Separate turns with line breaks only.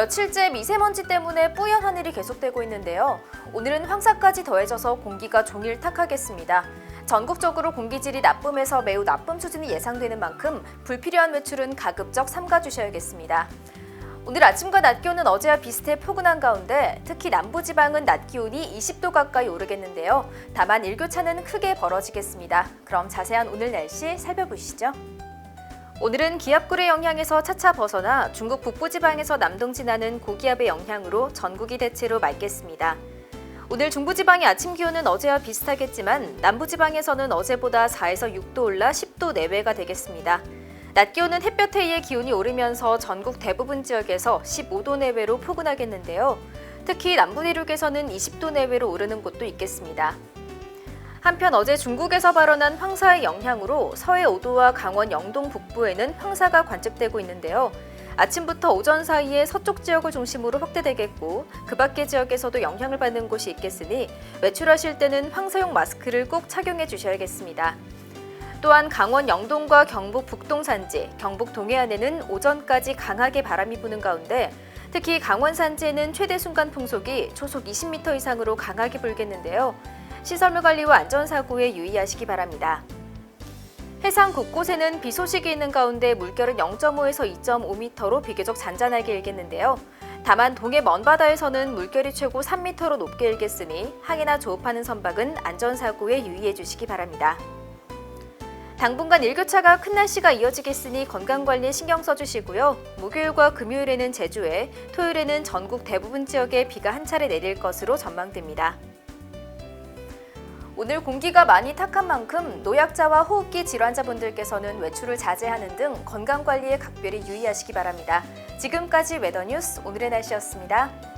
며칠째 미세먼지 때문에 뿌연 하늘이 계속되고 있는데요. 오늘은 황사까지 더해져서 공기가 종일 탁하겠습니다. 전국적으로 공기질이 나쁨에서 매우 나쁨 수준이 예상되는 만큼 불필요한 외출은 가급적 삼가주셔야겠습니다. 오늘 아침과 낮 기온은 어제와 비슷해 포근한 가운데 특히 남부지방은 낮 기온이 20도 가까이 오르겠는데요. 다만 일교차는 크게 벌어지겠습니다. 그럼 자세한 오늘 날씨 살펴보시죠. 오늘은 기압골의 영향에서 차차 벗어나 중국 북부지방에서 남동진하는 고기압의 영향으로 전국이 대체로 맑겠습니다. 오늘 중부지방의 아침 기온은 어제와 비슷하겠지만 남부지방에서는 어제보다 4에서 6도 올라 10도 내외가 되겠습니다. 낮 기온은 햇볕에 의해 기온이 오르면서 전국 대부분 지역에서 15도 내외로 포근하겠는데요. 특히 남부 내륙에서는 20도 내외로 오르는 곳도 있겠습니다. 한편 어제 중국에서 발원한 황사의 영향으로 서해 5도와 강원 영동 북부에는 황사가 관측되고 있는데요. 아침부터 오전 사이에 서쪽 지역을 중심으로 확대되겠고 그 밖의 지역에서도 영향을 받는 곳이 있겠으니 외출하실 때는 황사용 마스크를 꼭 착용해 주셔야겠습니다. 또한 강원 영동과 경북 북동 산지, 경북 동해안에는 오전까지 강하게 바람이 부는 가운데 특히 강원 산지에는 최대 순간 풍속이 초속 20m 이상으로 강하게 불겠는데요. 시설물 관리와 안전사고에 유의하시기 바랍니다. 해상 곳곳에는 비 소식이 있는 가운데 물결은 0.5에서 2.5m로 비교적 잔잔하게 일겠는데요. 다만 동해 먼바다에서는 물결이 최고 3m로 높게 일겠으니 항해나 조업하는 선박은 안전사고에 유의해 주시기 바랍니다. 당분간 일교차가 큰 날씨가 이어지겠으니 건강관리에 신경 써주시고요. 목요일과 금요일에는 제주에, 토요일에는 전국 대부분 지역에 비가 한 차례 내릴 것으로 전망됩니다. 오늘 공기가 많이 탁한 만큼 노약자와 호흡기 질환자분들께서는 외출을 자제하는 등 건강 관리에 각별히 유의하시기 바랍니다. 지금까지 웨더뉴스 오늘의 날씨였습니다.